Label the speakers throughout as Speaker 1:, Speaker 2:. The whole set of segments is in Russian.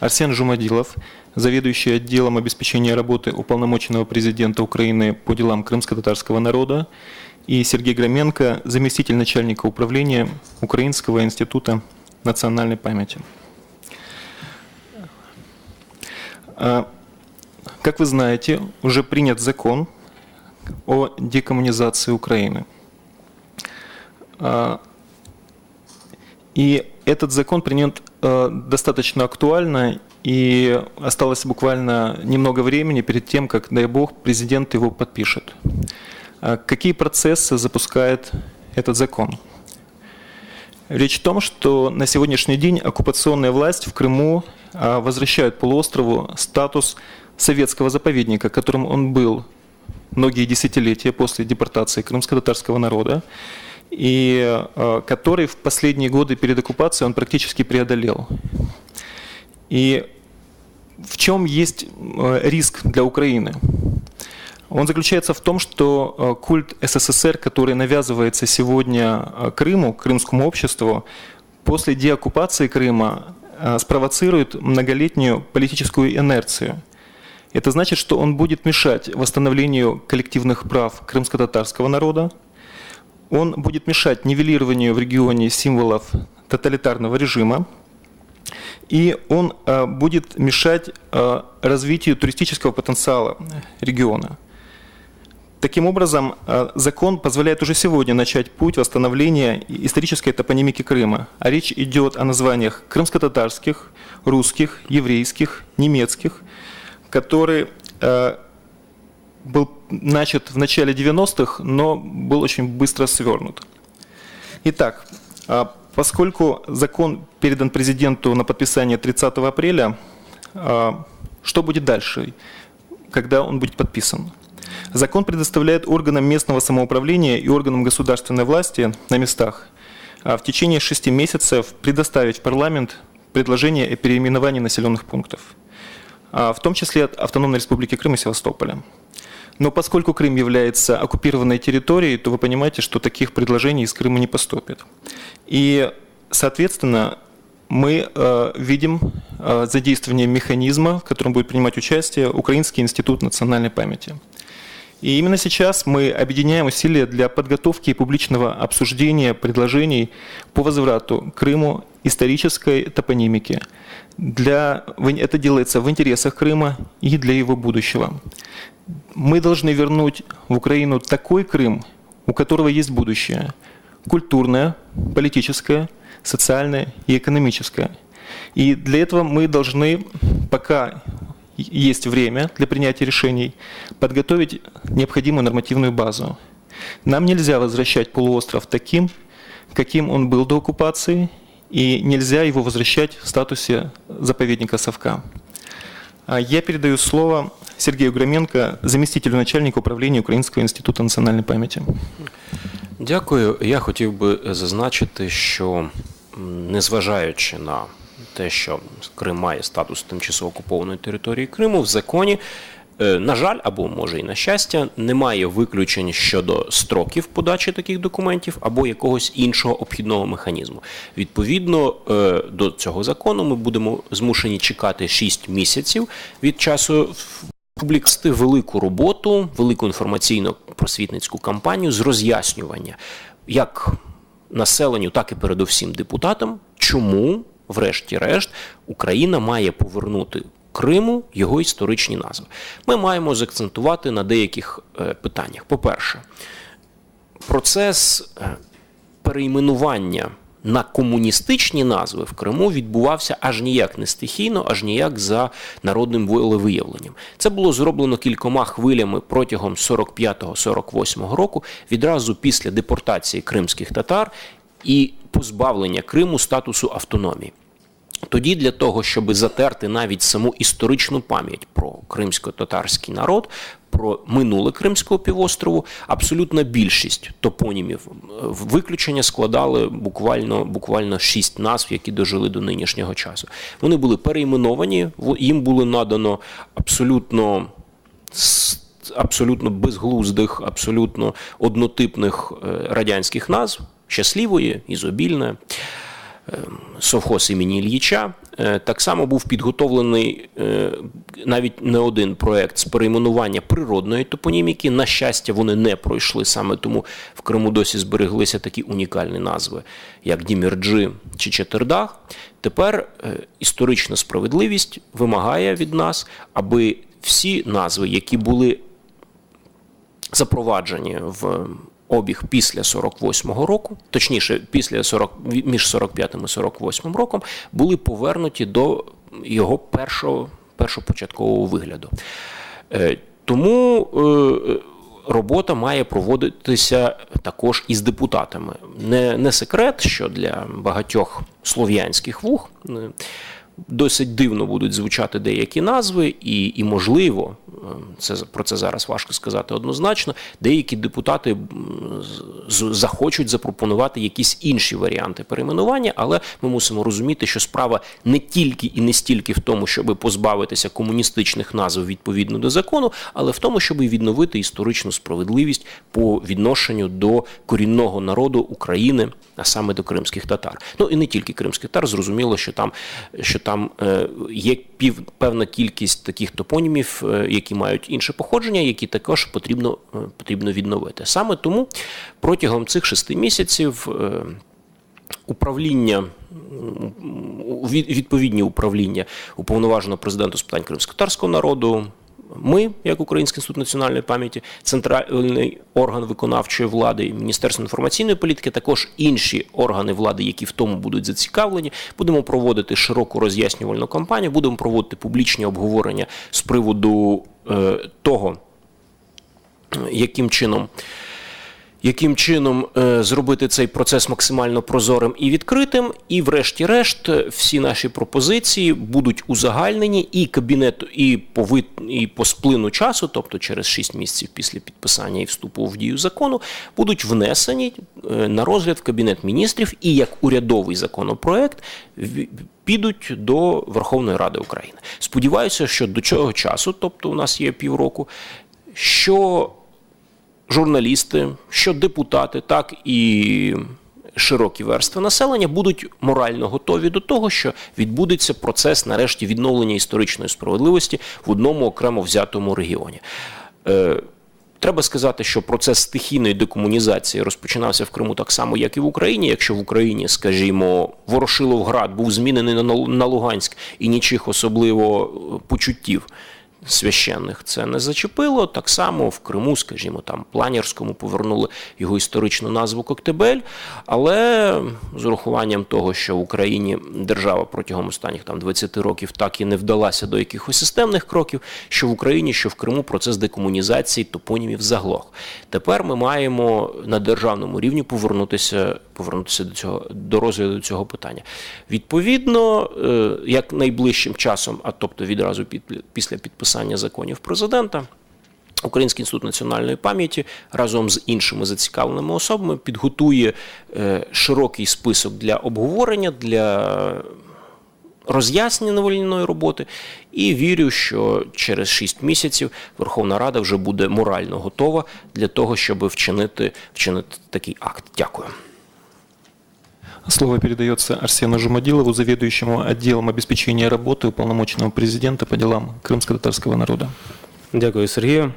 Speaker 1: Арсен Жумадилов, заведующий отделом обеспечения работы уполномоченного президента Украины по делам крымско-татарского народа, и Сергей Громенко, заместитель начальника управления Украинского института национальной памяти. А, как вы знаете, уже принят закон о декоммунизации Украины. А, и этот закон принят достаточно актуально, и осталось буквально немного времени перед тем, как, дай бог, президент его подпишет. Какие процессы запускает этот закон? Речь в том, что на сегодняшний день оккупационная власть в Крыму а, возвращает полуострову статус советского заповедника, которым он был многие десятилетия после депортации крымско-татарского народа, и а, который в последние годы перед оккупацией он практически преодолел. И в чем есть а, риск для Украины? Он заключается в том, что э, культ СССР, который навязывается сегодня э, Крыму, крымскому обществу, после деоккупации Крыма э, спровоцирует многолетнюю политическую инерцию. Это значит, что он будет мешать восстановлению коллективных прав крымско-татарского народа, он будет мешать нивелированию в регионе символов тоталитарного режима, и он будет мешать развитию туристического потенциала региона. Таким образом, э, закон позволяет уже сегодня начать путь восстановления исторической топонимики Крыма. А речь идет о названиях крымско-татарских, русских, еврейских, немецких, который э, был начат в начале 90-х, но был очень быстро свернут. Итак, э, поскольку закон передан президенту на подписание 30 апреля, что будет дальше, когда он будет подписан? Закон предоставляет органам местного самоуправления и органам государственной власти на местах а, в течение шести месяцев предоставить в парламент предложение о переименовании населенных пунктов, а, в том числе от Автономной Республики Крым и Севастополя. Но поскольку Крым является оккупированной территорией, то вы понимаете, что таких предложений из Крыма не поступит. И, соответственно, мы э, видим э, задействование механизма, в котором будет принимать участие Украинский институт национальной памяти. И именно сейчас мы объединяем усилия для подготовки и публичного обсуждения предложений по возврату Крыму исторической топонимики. Для, это делается в интересах Крыма и для его будущего. Мы должны вернуть в Украину такой Крым, у которого есть будущее. Культурное, политическое, социальное и экономическое. И для этого мы должны, пока есть время для принятия решений, подготовить необходимую нормативную базу. Нам нельзя возвращать полуостров таким, каким он был до оккупации, и нельзя его возвращать в статусе заповедника Совка. А я передаю слово Сергею Громенко, заместителю начальника управления Українського інституту національної пам'яті.
Speaker 2: Дякую. Я хотів би зазначити, що незважаючи на те, що Крим має статус тимчасово окупованої території Криму в законі. Е, на жаль, або може і на щастя, немає виключень щодо строків подачі таких документів або якогось іншого обхідного механізму. Відповідно е, до цього закону, ми будемо змушені чекати 6 місяців від часу публіксти велику роботу, велику інформаційно-просвітницьку кампанію з роз'яснювання як населенню, так і передусім депутатам, чому врешті-решт, Україна має повернути Криму його історичні назви. Ми маємо заакцентувати на деяких е, питаннях. По-перше, процес е, перейменування. На комуністичні назви в Криму відбувався аж ніяк не стихійно, аж ніяк за народним волевиявленням. Це було зроблено кількома хвилями протягом 45-48 року, відразу після депортації кримських татар і позбавлення Криму статусу автономії. Тоді для того, щоб затерти навіть саму історичну пам'ять про кримсько-татарський народ, про минуле Кримського півострову, абсолютна більшість топонімів е, виключення складали буквально буквально шість назв, які дожили до нинішнього часу. Вони були перейменовані, їм було надано абсолютно абсолютно безглуздих, абсолютно однотипних е, радянських назв щасливої, ізобільне. Ем, совхоз імені Ільїча, Е, так само був підготовлений е, навіть не один проект з перейменування природної топоніміки. На щастя, вони не пройшли саме тому в Криму досі збереглися такі унікальні назви, як Дімірджи чи Четердах. Тепер е, історична справедливість вимагає від нас, аби всі назви, які були запроваджені в обіг після 48-го року, точніше, після 40, між 45 і 48 роком, були повернуті до його першого першопочаткового вигляду. Е, тому е, робота має проводитися також із депутатами. Не, Не секрет, що для багатьох слов'янських вух. Е, досить дивно будуть звучати деякі назви, і, і можливо, це про це зараз важко сказати однозначно. Деякі депутати захочуть запропонувати якісь інші варіанти перейменування, але ми мусимо розуміти, що справа не тільки і не стільки в тому, щоб позбавитися комуністичних назв відповідно до закону, але в тому, щоб відновити історичну справедливість по відношенню до корінного народу України, а саме до кримських татар. Ну і не тільки кримських татар, зрозуміло, що там що там е, є пів певна кількість таких топонімів, е, які мають інше походження, які також потрібно е, потрібно відновити. Саме тому протягом цих шести місяців. Управління відповідні управління уповноваженого президента з питань кримськотарського народу, ми, як Український інститут національної пам'яті, центральний орган виконавчої влади, Міністерство інформаційної політики, також інші органи влади, які в тому будуть зацікавлені, будемо проводити широку роз'яснювальну кампанію, будемо проводити публічні обговорення з приводу е, того, яким чином яким чином е, зробити цей процес максимально прозорим і відкритим, і, врешті-решт, всі наші пропозиції будуть узагальнені і кабінету, і по вид, і по сплину часу, тобто через 6 місяців після підписання і вступу в дію закону, будуть внесені е, на розгляд в кабінет міністрів і як урядовий законопроект підуть до Верховної Ради України. Сподіваюся, що до цього часу, тобто у нас є півроку, що журналісти, що депутати, так і широкі верстви населення будуть морально готові до того, що відбудеться процес нарешті відновлення історичної справедливості в одному окремо взятому регіоні. Е, треба сказати, що процес стихійної декомунізації розпочинався в Криму так само, як і в Україні. Якщо в Україні, скажімо, Ворошиловград був змінений на Луганськ і нічих особливо почуттів священних це не зачепило. Так само в Криму, скажімо, там Планерському повернули його історичну назву Коктебель. Але з урахуванням того, що в Україні держава протягом останніх там 20 років так і не вдалася до якихось системних кроків, що в Україні, що в Криму процес декомунізації топонімів заглох. Тепер ми маємо на державному рівні повернутися повернутися до цього до розгляду цього питання. Відповідно, е, як найближчим часом, а тобто відразу після підписання законів президента. Український інститут національної пам'яті разом з іншими зацікавленими особами підготує е, широкий список для обговорення, для роз'яснення новольної роботи, і вірю, що через 6 місяців Верховна Рада вже буде морально готова для того, щоб вчинити, вчинити такий акт. Дякую.
Speaker 1: Слово передается Арсену Жумадилову, заведующему отделом обеспечения работы уполномоченного президента по делам кримсько-татарського народу.
Speaker 3: Дякую, Сергію.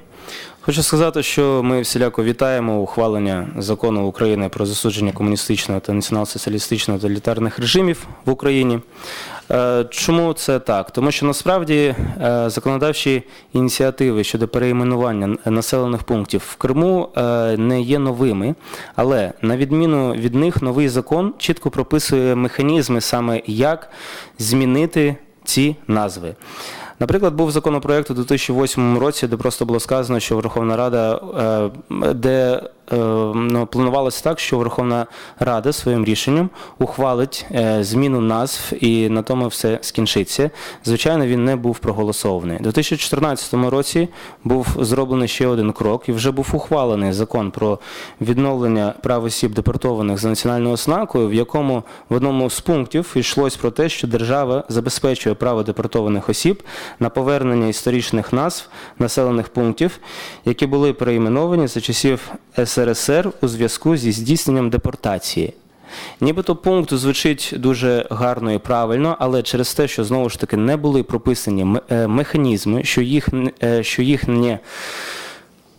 Speaker 3: Хочу сказати, що ми всіляко вітаємо ухвалення закону України про засудження комуністичного та націонал-соціалістичного тоталітарних режимів в Україні. Е, чому це так? Тому що насправді е, законодавчі ініціативи щодо переіменування населених пунктів в Криму е, не є новими, але на відміну від них новий закон чітко прописує механізми саме як змінити ці назви. Наприклад, був законопроект у 2008 році, де просто було сказано, що Верховна Рада, де планувалося так, що Верховна Рада своїм рішенням ухвалить е, зміну назв і на тому все скінчиться. Звичайно, він не був проголосований. У 2014 році був зроблений ще один крок, і вже був ухвалений закон про відновлення прав осіб депортованих за національною ознакою, в якому в одному з пунктів йшлось про те, що держава забезпечує право депортованих осіб на повернення історичних назв населених пунктів, які були переіменовані за часів СРСР. СРСР у зв'язку зі здійсненням депортації. Нібито пункт звучить дуже гарно і правильно, але через те, що знову ж таки не були прописані е, механізми, що їх, е, що їхнє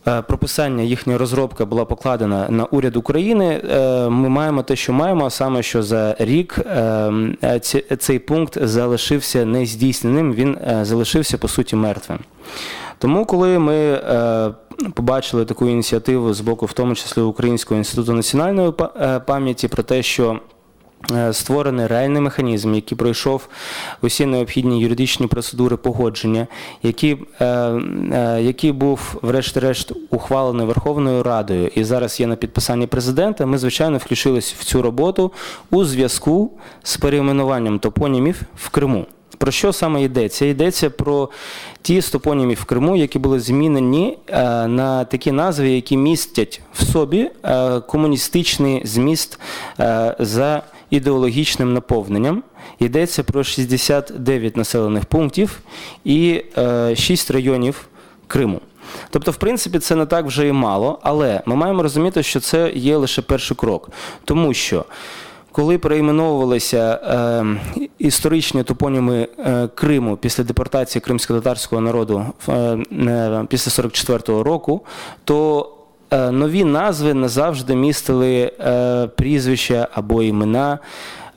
Speaker 3: е, прописання, їхня розробка була покладена на уряд України, ми маємо те, що маємо, а саме що за рік цей пункт залишився нездійсненим, він залишився по суті мертвим. Тому, коли ми побачили таку ініціативу з боку, в тому числі Українського інституту національної е, пам'яті, про те, що е, створений реальний механізм, який пройшов усі необхідні юридичні процедури погодження, який, е, який був, врешті-решт, ухвалений Верховною Радою і зараз є на підписанні президента, ми, звичайно, включились в цю роботу у зв'язку з перейменуванням топонімів в Криму. Про що саме йдеться? Йдеться про ті з в Криму, які були змінені е, на такі назви, які містять в собі е, комуністичний зміст е, за ідеологічним наповненням. Йдеться про 69 населених пунктів і е, 6 районів Криму. Тобто, в принципі, це не так вже і мало, але ми маємо розуміти, що це є лише перший крок, тому що. Коли перейменовувалися е, історичні топоніми е, Криму після депортації кримсько-татарського народу е, після 44-го року, то е, нові назви не завжди містили е, прізвища або імена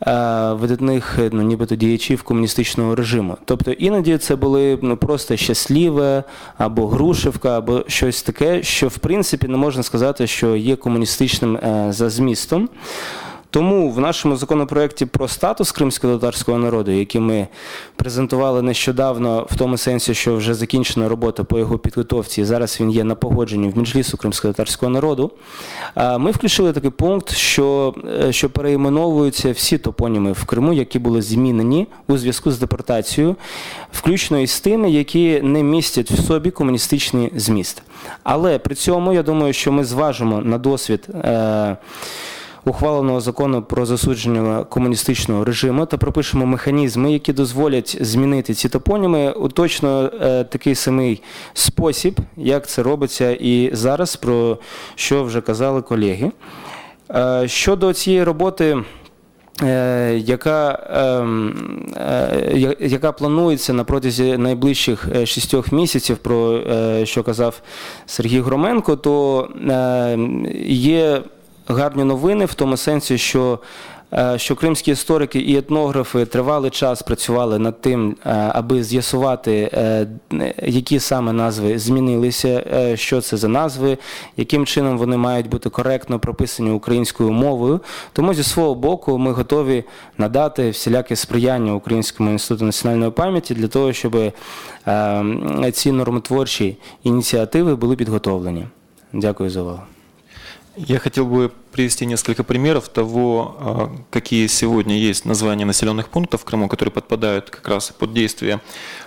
Speaker 3: е, видатних ну, нібито діячів комуністичного режиму. Тобто іноді це були ну, просто щасливе або Грушевка, або щось таке, що в принципі не можна сказати, що є комуністичним е, за змістом. Тому в нашому законопроекті про статус кримсько-татарського народу, який ми презентували нещодавно, в тому сенсі, що вже закінчена робота по його підготовці, і зараз він є на погодженні в Меджлісу кримсько-татарського народу. Ми включили такий пункт, що, е, що переіменовуються всі топоніми в Криму, які були змінені у зв'язку з депортацією, включно із тими, які не містять в собі комуністичний зміст. Але при цьому я думаю, що ми зважимо на досвід. Е, ухваленого закону про засудження комуністичного режиму та пропишемо механізми, які дозволять змінити ці топоніми у точно е, такий самий спосіб, як це робиться і зараз, про що вже казали колеги. Е, щодо цієї роботи. е, Яка, ем, яка планується на протязі найближчих шістьох місяців, про що казав Сергій Громенко, то е, є гарні новини в тому сенсі, що, е, що кримські історики і етнографи тривалий час працювали над тим, е, аби з'ясувати, е, які саме назви змінилися, що це за назви, яким чином вони мають бути коректно прописані українською мовою. Тому зі свого боку ми готові надати всіляке сприяння Українському інституту національної пам'яті для того, щоб ці нормотворчі ініціативи були підготовлені. Дякую за увагу.
Speaker 1: Я хотел бы привести несколько примеров того, а, какие сегодня есть названия населенных пунктов в Крыму, которые подпадают как раз под действие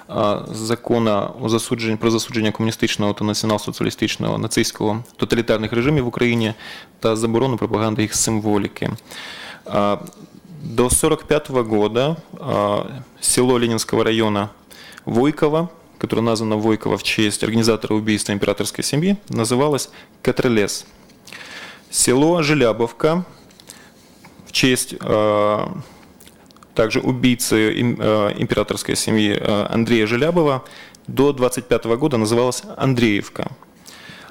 Speaker 1: а, закона о засудженні, про засудження комуністичного та націонал-соціалістичного нацистського тоталітарних режимів в Україні та заборону пропаганди їх символіки. А, До 1945 года а, село Ленинского района Войково, которое названо Войково в честь организатора убийства императорской семьи, называлось Катрелес. Село Желябовка в честь э, также убийцы э, императорской семьи э, Андрея Желябова до 25 года называлась Андреевка.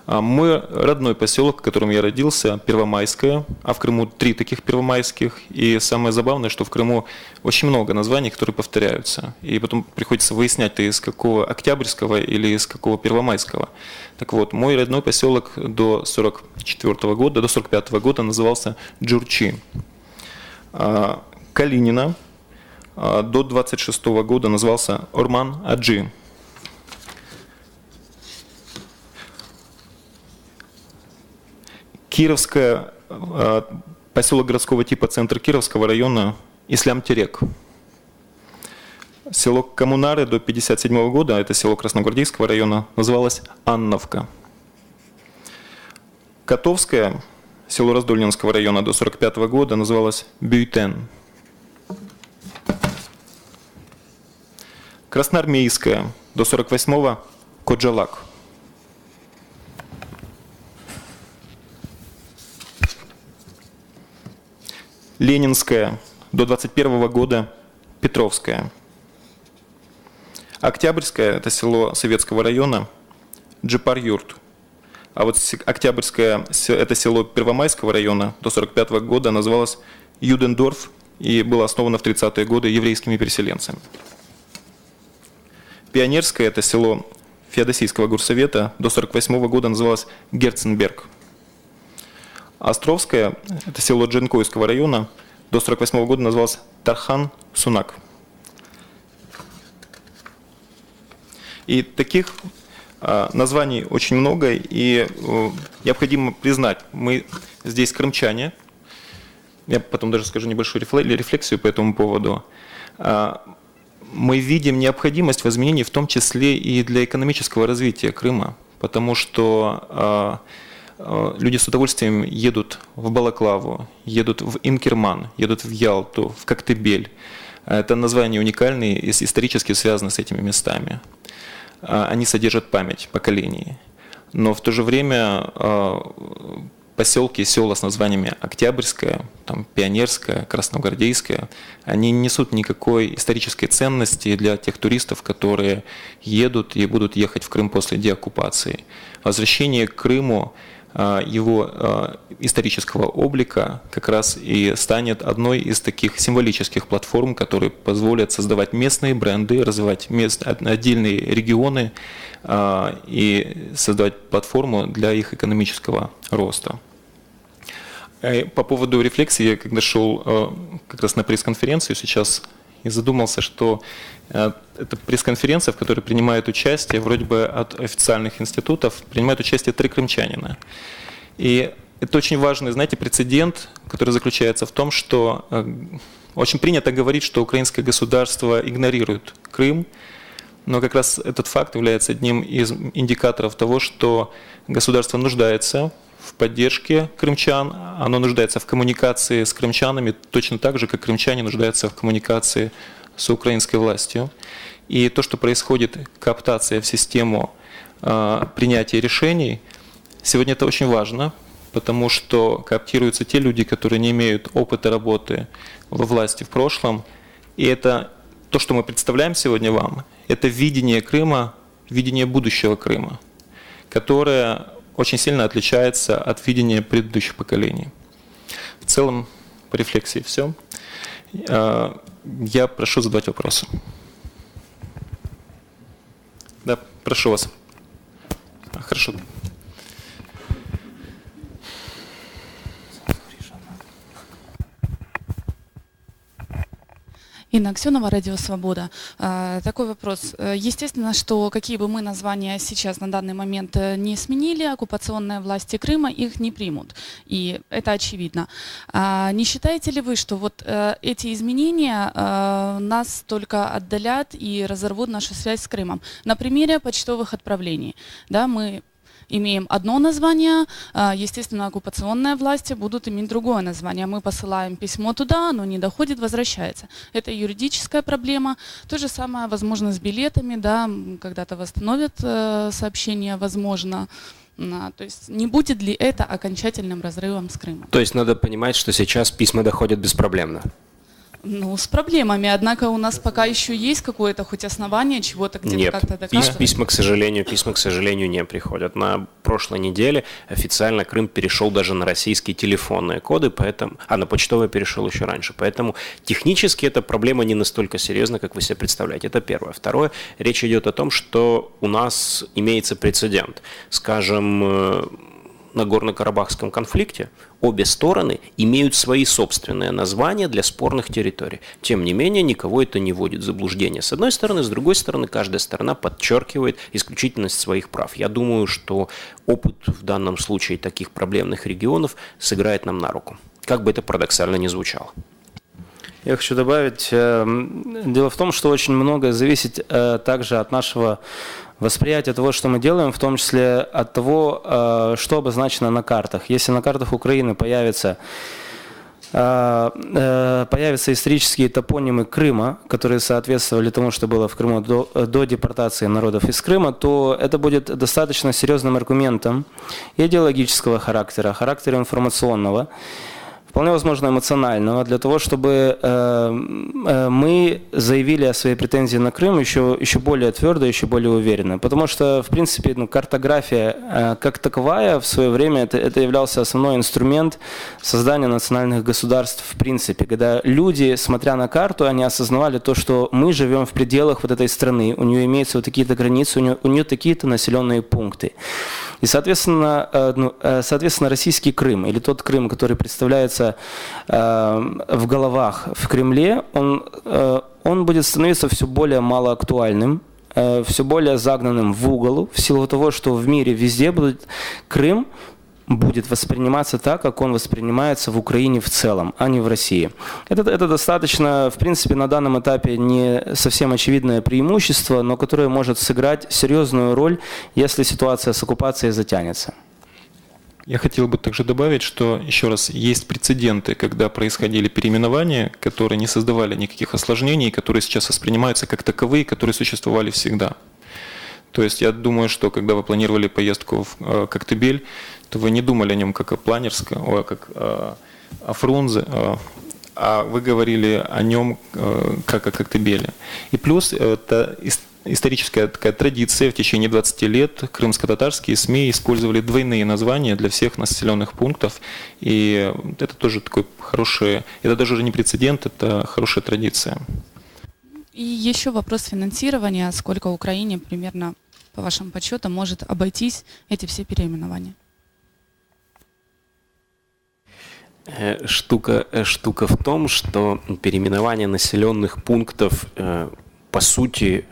Speaker 1: А Мой родной поселок, в котором я родился, Первомайское, а в Крыму три таких первомайских. И самое забавное, что в Крыму очень много названий, которые повторяются. И потом приходится выяснять, ты из какого Октябрьского или из какого Первомайского. Так вот, мой родной поселок до 44 года, до 45 года назывался Джурчи. А, Калинина а, до 26 года назывался Орман Аджи. Кировская, э, поселок городского типа, центр Кировского района, Ислам-Терек. Село Коммунары до 1957 года, это село Красногвардейского района, называлось Анновка. Котовская, село Раздольнинского района до 1945 года, называлось Бюйтен. Красноармейская до 48-го Коджалак. Ленинская, до 21 года Петровская. Октябрьская – это село Советского района, Джипар-Юрт. А вот Октябрьское – это село Первомайского района до 45 года называлось Юдендорф и было основано в 30-е годы еврейскими переселенцами. Пионерское – это село Феодосийского горсовета до 48 года называлось Герценберг. Островское – это село Дженкойского района, до 48 года называлось Тархан-Сунак. И таких а, названий очень много, и э, необходимо признать, мы здесь крымчане, я потом даже скажу небольшую рефлексию по этому поводу, а, мы видим необходимость в изменении в том числе и для экономического развития Крыма, потому что а, люди с удовольствием едут в Балаклаву, едут в Инкерман, едут в Ялту, в Коктебель. Это названия уникальные и исторически связаны с этими местами. А, они содержат память поколений. Но в то же время а, поселки и села с названиями Октябрьская, там, Пионерская, Красногвардейская, они не несут никакой исторической ценности для тех туристов, которые едут и будут ехать в Крым после деоккупации. Возвращение к Крыму его а, исторического облика как раз и станет одной из таких символических платформ, которые позволят создавать местные бренды, развивать мест, отдельные регионы а, и создавать платформу для их экономического роста. Э, по поводу рефлексии, я когда шел как раз на пресс-конференцию сейчас и задумался, что э, это пресс-конференция, в которой принимают участие, вроде бы от официальных институтов, принимают участие три крымчанина. И это очень важный, знаете, прецедент, который заключается в том, что э, очень принято говорить, что украинское государство игнорирует Крым, но как раз этот факт является одним из индикаторов того, что государство нуждается в поддержке крымчан, оно нуждается в коммуникации с крымчанами точно так же, как крымчане нуждаются в коммуникации с украинской властью. И то, что происходит кооптация в систему э, принятия решений, сегодня это очень важно, потому что кооптируются те люди, которые не имеют опыта работы во власти в прошлом. И это то, что мы представляем сегодня вам, это видение Крыма, видение будущего Крыма, которое очень сильно отличается от видения предыдущих поколений. В целом, по рефлексии все. А, я прошу задать вопросы. Да, прошу вас. Хорошо.
Speaker 4: Инна Аксенова, Радио Свобода. А, такой вопрос. Э, естественно, что какие бы мы названия сейчас на данный момент э, не сменили, оккупационные власти Крыма их не примут. И это очевидно. А, не считаете ли вы, что вот э, эти изменения нас только отдалят и разорвут нашу связь с Крымом? На примере почтовых отправлений. Да, мы имеем одно название, а, естественно, оккупационные власти будут иметь другое название. Мы посылаем письмо туда, оно не доходит, возвращается. Это юридическая проблема. То же самое, возможно, с билетами, да, когда-то восстановят э, сообщение, возможно. То есть не будет ли это окончательным разрывом с Крымом?
Speaker 2: То есть надо понимать, что сейчас письма доходят беспроблемно?
Speaker 4: Ну, с проблемами. Однако у нас пока еще есть какое-то хоть основание чего-то где-то как-то доказывать.
Speaker 2: Нет, письма, к сожалению, письма, к сожалению, не приходят. На прошлой неделе официально Крым перешел даже на российские телефонные коды, поэтому, а на почтовые перешел еще раньше. Поэтому технически эта проблема не настолько серьезна, как вы себе представляете. Это первое. Второе, речь идет о том, что у нас имеется прецедент. Скажем, на Горно-Карабахском конфликте обе стороны имеют свои собственные названия для спорных территорий. Тем не менее, никого это не вводит в заблуждение. С одной стороны, с другой стороны, каждая сторона подчеркивает исключительность своих прав. Я думаю, что опыт в данном случае таких проблемных регионов сыграет нам на руку. Как бы это парадоксально ни звучало.
Speaker 3: Я хочу добавить, э, дело в том, что очень многое зависит э, также от нашего восприятие того, что мы делаем, в том числе от того, э, что обозначено на картах. Если на картах Украины появится э, э, появятся исторические топонимы Крыма, которые соответствовали тому, что было в Крыму до, до депортации народов из Крыма, то это будет достаточно серьезным аргументом идеологического характера, характера информационного, вполне возможно эмоционального, для того, чтобы мы заявили о своей претензии на Крым еще, еще более твердо, еще более уверенно. Потому что, в принципе, ну, картография как таковая в свое время это, это являлся основной инструмент создания национальных государств в принципе, когда люди, смотря на карту, они осознавали то, что мы живем в пределах вот этой страны, у нее имеются вот такие-то границы, у нее, у нее такие-то населенные пункты. И, соответственно, э, ну, э, соответственно, российский Крым или тот Крым, который представляется э, в головах в Кремле, он, он будет становиться все более малоактуальным, все более загнанным в угол, в силу того, что в мире везде будет Крым будет восприниматься так, как он воспринимается в Украине в целом, а не в России. Это, это достаточно, в принципе, на данном этапе не совсем очевидное преимущество, но которое может сыграть серьезную роль, если ситуация с оккупацией затянется.
Speaker 1: Я хотел бы также добавить, что, еще раз, есть прецеденты, когда происходили переименования, которые не создавали никаких осложнений, которые сейчас воспринимаются как таковые, которые существовали всегда. То есть я думаю, что когда вы планировали поездку в э, Коктебель, то вы не думали о нем как о Планерском, о, как о, о Фрунзе, а вы говорили о нем как о Коктебеле. И плюс это историческая такая традиция. В течение 20 лет крымско-татарские СМИ использовали двойные названия для всех населенных пунктов. И это тоже такой хороший, это даже уже не прецедент, это хорошая традиция.
Speaker 4: И еще вопрос финансирования. Сколько Украине примерно, по вашим подсчетам, может обойтись эти все переименования?
Speaker 2: Э, штука, э, штука в том, что переименование населенных пунктов э, по сути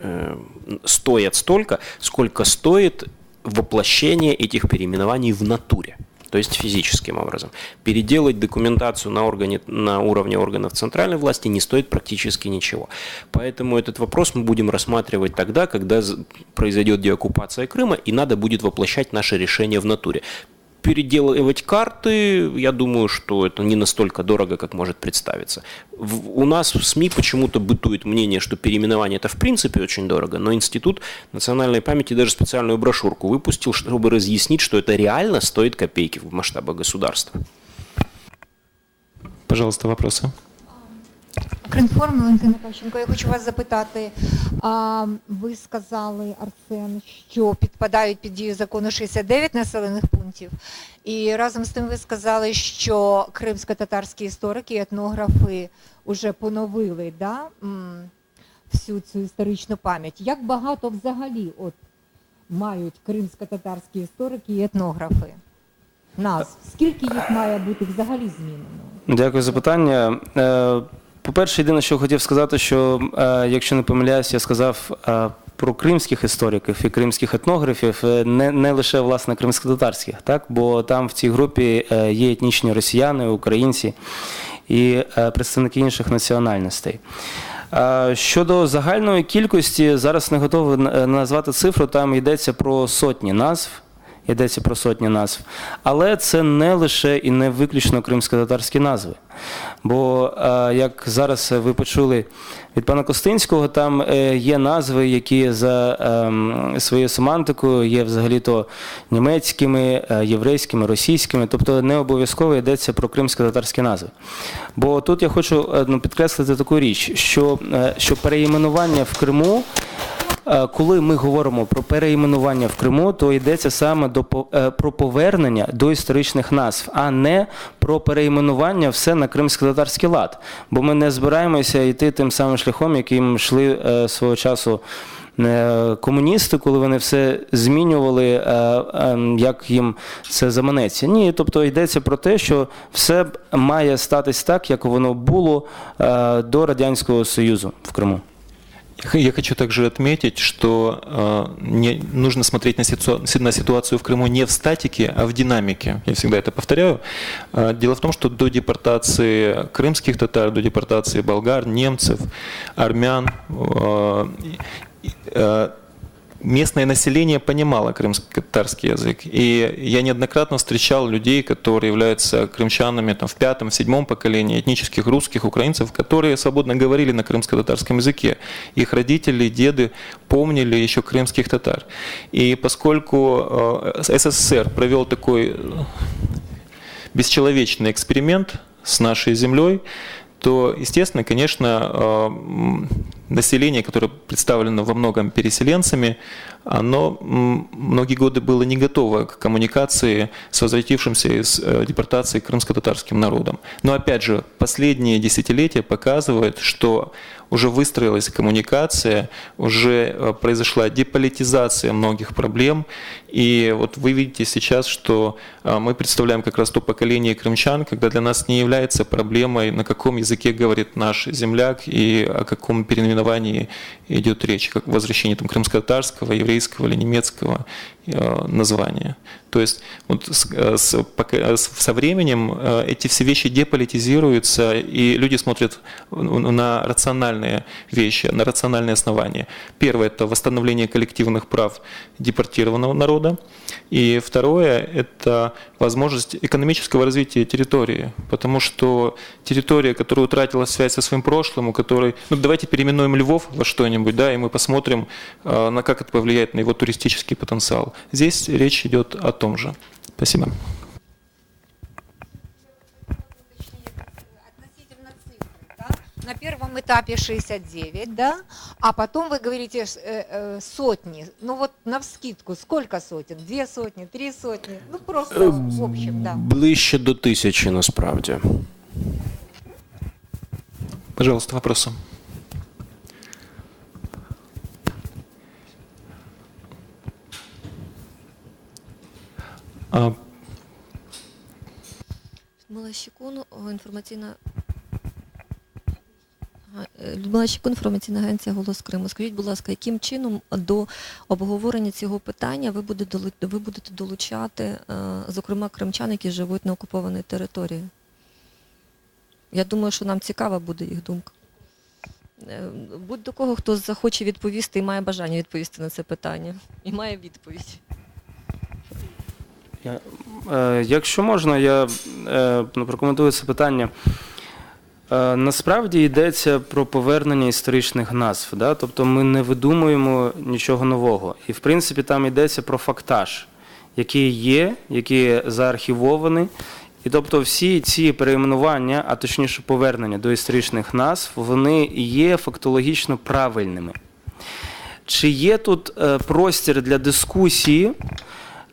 Speaker 2: стоят столько, сколько стоит воплощение этих переименований в натуре то есть физическим образом. Переделать документацию на, органе, на уровне органов центральной власти не стоит практически ничего. Поэтому этот вопрос мы будем рассматривать тогда, когда произойдет деоккупация Крыма, и надо будет воплощать наше решение в натуре переделывать карты, я думаю, что это не настолько дорого, как может представиться. В, у нас в СМИ почему-то бытует мнение, что переименование это в принципе очень дорого, но Институт национальной памяти даже специальную брошюрку выпустил, чтобы разъяснить, что это реально стоит копейки в масштабах государства.
Speaker 1: Пожалуйста, вопросы.
Speaker 5: Кринформ Валентина Кащенко, я хочу вас запитати. А, ви сказали, Арсен, що підпадають під дію закону 69 населених пунктів. І разом з тим ви сказали, що кримсько-татарські історики і етнографи вже поновили да, всю цю історичну пам'ять. Як багато взагалі от мають кримсько-татарські історики і етнографи? Назв. Скільки їх має бути взагалі змінено?
Speaker 3: Дякую за питання. По-перше, єдине, що хотів сказати, що е, якщо не помиляюсь, я сказав е, про кримських істориків і кримських етнографів, е, не не лише власне кримсько-татарських, так бо там в цій групі є етнічні росіяни, українці і представники інших національностей. Щодо загальної кількості, зараз не готовий назвати цифру, там йдеться про сотні назв йдеться про сотні назв. Але це не лише і не виключно кримсько-татарські назви. Бо, як зараз ви почули від пана Костинського, там е, є назви, які за ем, своєю семантикою є взагалі-то німецькими, е, єврейськими, російськими, тобто не обов'язково йдеться про кримсько-татарські назви. Бо тут я хочу е, ну, підкреслити таку річ, що, що переіменування в Криму. Е, коли ми говоримо про переіменування в Криму, то йдеться саме до е, про повернення до історичних назв, а не про переіменування все на кримсько-татарський лад. Бо ми не збираємося йти тим самим шляхом, яким йшли е, свого часу. Комуністи, коли вони все змінювали, як їм це заманеться. Ні, тобто йдеться про те, що все має статись так, як воно було до Радянського Союзу в Криму.
Speaker 1: Я хочу также отметить, что э, не, нужно смотреть на, ситу, на ситуацию в Крыму не в статике, а в динамике. Я всегда это повторяю. Э, дело в том, что до депортации крымских татар, до депортации болгар, немцев, армян, э, э, местное население понимало крымско-татарский язык. И я неоднократно встречал людей, которые являются крымчанами там, в пятом, седьмом поколении этнических русских, украинцев, которые свободно говорили на крымско-татарском языке. Их родители, деды помнили еще крымских татар. И поскольку э, СССР провел такой бесчеловечный эксперимент с нашей землей, то, естественно, конечно, население, которое представлено во многом переселенцами, оно многие годы было не готово к коммуникации с возвратившимся из э, депортации крымско-татарским народом. Но опять же, последние десятилетия показывают, что уже выстроилась коммуникация, уже э, произошла деполитизация многих проблем. И вот вы видите сейчас, что э, мы представляем как раз то поколение крымчан, когда для нас не является проблемой, на каком языке говорит наш земляк и о каком переименовании идет речь, как возвращение там, крымско-татарского, еврейского или немецкого э, названия. То есть вот с, э, с, со временем эти все вещи деполитизируются, и люди смотрят на рациональные вещи, на рациональные основания. Первое – это восстановление коллективных прав депортированного народа. И второе – это возможность экономического развития территории, потому что территория, которая утратила связь со своим прошлым, у которой… Ну, давайте переименуем Львов во что-нибудь, да, и мы посмотрим, на как это повлияет на его туристический потенциал. Здесь речь идет о том же. Спасибо.
Speaker 5: На первом этапе 69, да, а потом вы говорите э, э, сотни. Ну вот на вскидку, сколько сотен? Две сотни, три сотни? Ну просто в общем, да.
Speaker 2: Ближче до тисячі насправді.
Speaker 1: Пожалуйста, вопросы. А,
Speaker 6: Людмила Щекун, інформаційна Людмила Щекун, інформаційна агенція Голос Криму. Скажіть, будь ласка, яким чином до обговорення цього питання ви будете ви будете долучати, е, зокрема, кримчан, які живуть на окупованій території? Я думаю, що нам цікава буде їх думка. Е, будь до кого, хто захоче відповісти і має бажання відповісти на це питання, і має відповідь.
Speaker 3: Е, Якщо можна, я ну, прокоментую це питання. Е, насправді йдеться про повернення історичних назв. Да? Тобто ми не видумуємо нічого нового. І, в принципі, там йдеться про фактаж, який є, який заархівований. І тобто всі ці перейменування, а точніше повернення до історичних назв, вони є фактологічно правильними. Чи є тут е, простір для дискусії?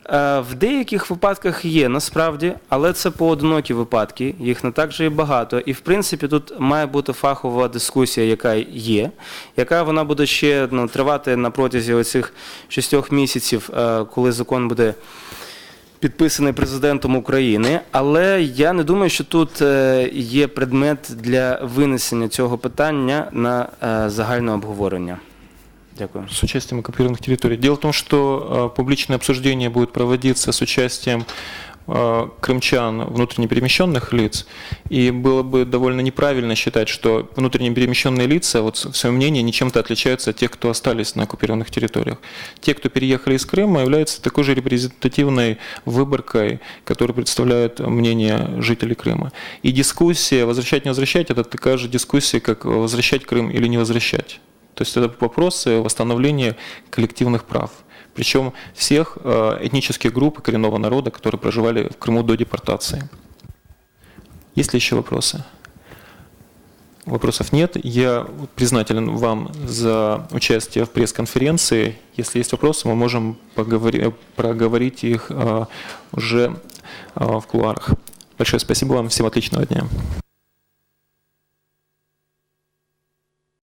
Speaker 3: Е, в деяких випадках є насправді, але це поодинокі випадки, їх не так же і багато. І в принципі тут має бути фахова дискусія, яка є, яка вона буде ще ну, тривати на протязі оцих шістьох місяців, е, коли закон буде підписаний президентом України. Але я не думаю, що тут е, є предмет для винесення цього питання на загальне обговорення.
Speaker 1: Дякую. С участием оккупированных территорий. Дело в том, что э, публичное обсуждение будет проводиться с участием э, крымчан, внутренне перемещенных лиц, и было бы довольно неправильно считать, что внутренне перемещенные лица, вот в своем мнении, ничем-то отличаются от тех, кто остались на оккупированных территориях. Те, кто переехали из Крыма, являются такой же репрезентативной выборкой, которая представляет мнение жителей Крыма. И дискуссия «возвращать, не возвращать» – это такая же дискуссия, как «возвращать Крым или не возвращать». То есть это вопросы восстановления коллективных прав. Причем всех э, этнических групп и коренного народа, которые проживали в Крыму до депортации. Есть ли еще вопросы? Вопросов нет. Я признателен вам за участие в пресс-конференции. Если есть вопросы, мы можем поговори, проговорить их э, уже э, в кулуарах. Большое спасибо вам. Всем отличного дня.